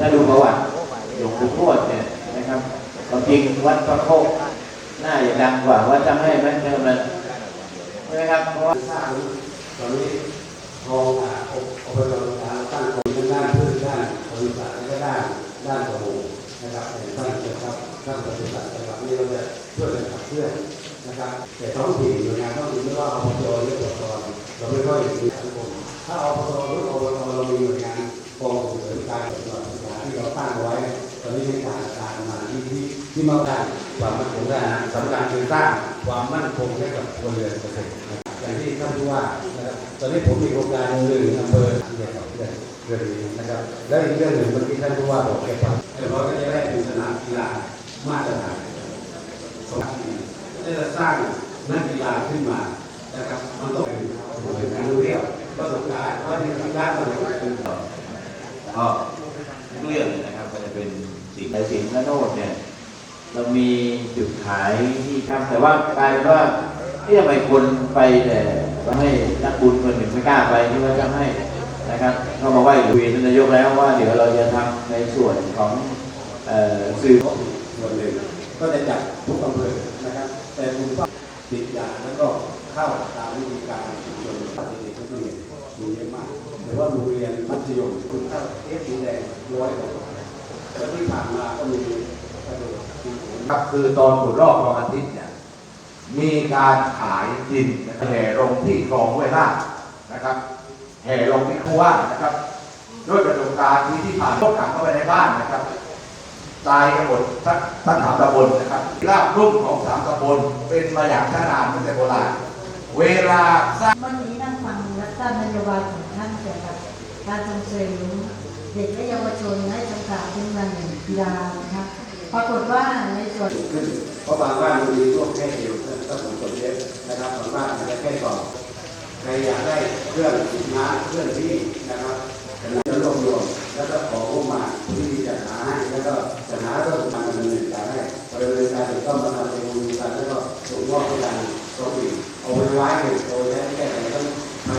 ถ้าดูประวัติหลวงปู่ทวดเนี่ยนะครับความจริงวัดพระโคกหน้าจะดังกว่าวัดจำให้ไหมเดิมเลยใช่ไหมครับเพราะว่าสร้างตอนนี้ทองอะอบอบรมการตั้งกรมด้านพืชด้านบริษัทและก็ด้านด้านประมงนะครับในท่านนะครับท่านบริษัทจังหวัดนี้เราจะช่วยกันขับเคลื่อนนะครับแต่ท้องถิ่นหน่วยงานท้องถิ่นไม่ว่าอบจหรืออบตเราไม่ค่อยมีสังคมถ้าอบตหรืออบตเรามีหน่วยงานกองเสริมการติงานที่เรางไว้ตอนนี้ในการการมาที่ที่ที่มาด้านความมั่นคงได้นะสำคัญคือสร้างความมั่นคงให้กับครัวเรือนเกษตระครับอย่างที่ท่านผู้ว่านะครับตอนนี้ผมมีโครงการหนึ่งอำเภอที่จะขับเคลื่อนเรื่องนี้นะครับแล้วอีกเรื่องหนึ่งเมื่อกี้ท่านผู้ว่าบอกแก่ความเรียบร้อยก็จะได้เป็นสนามกีฬามาตรฐานสองทีที่จะสร้างนักกีฬาขึ้นมานะครับมันต้องเป็นหน่วยงานรู้เรียวประสบการณ์ว่าในกีฬามันเป็นก็ทุกเรื่อง เลยนะครับก็จะเป็นสิ่งในสิ่งและโนดเนี่ย เรามีจุดขายที่ทำแต่ว่ากลายเป็นว่าที่ทำไมคนไปแต่ทำให้นักบุญคนหนึ่งไม่กล้าไปที่ว่าจะให้นะครับเขามาไหว้หลวงพ่อนายกแล้วว่าเดี๋ยวเราจะทำในส่วนของเอ่อสื่อส่วนหนึ่งก็จะจัดทุกอำเภอนะครับ แต่คุณป้าติดยาแล้วก็เข้าตามวิธีการชุมชนปฏิเด็กนักเรียนมีเยอะมากแต่ว่าโรงเรียนมัธยมคุณเข้าเอฟสีแดงร้อยกว่า แล้วที่ผ่านมาก็มีกระโดดทีโหนครับคือตอนขุดรอบดวงอาทิตย์เนี่ยมีการขายดินนะครับแห่ลงที่คลองห้วยลาดนะครับแห่ลงที่คูว่านะครับ ด้วยประสบการณ์ที่ที่ผ่านรถขับเข้าไปในบ้านนะครับตายกันหมดทั้งทั้งสามตำบลนะครับรากรุ่มของสามตำบลเป็นมาอย่างช้านานตั้งแต่โบราณเวลาสร้างวันนี้นั่งฟังและทราบนโยบายของท่านเกี่ยวกับการส่งเสริม เด็กและเยาวชนให้ศึกษาเป็นวันแห่งกีฬานะคะปรากฏว่าในส่วนขึ้นเพราะบางบ้านมันมีร่วมแค่เดียวถ้าผมจนเยอบนะครับบางบ้านมันจะแค่ก่อนใครอยากได้เครื่องสินค้าเครื่องที่นะครับจะลัจะรวบรวมแล้วก็ขอร่วมมาที่จะหาให้แล้วก็จะหาเรื่องการดำเนินการให้ดำเนินการถูกต้องตามกระบวนการแล้วก็ส่งมอบให้กันกรมอีกเอาไว้ไว้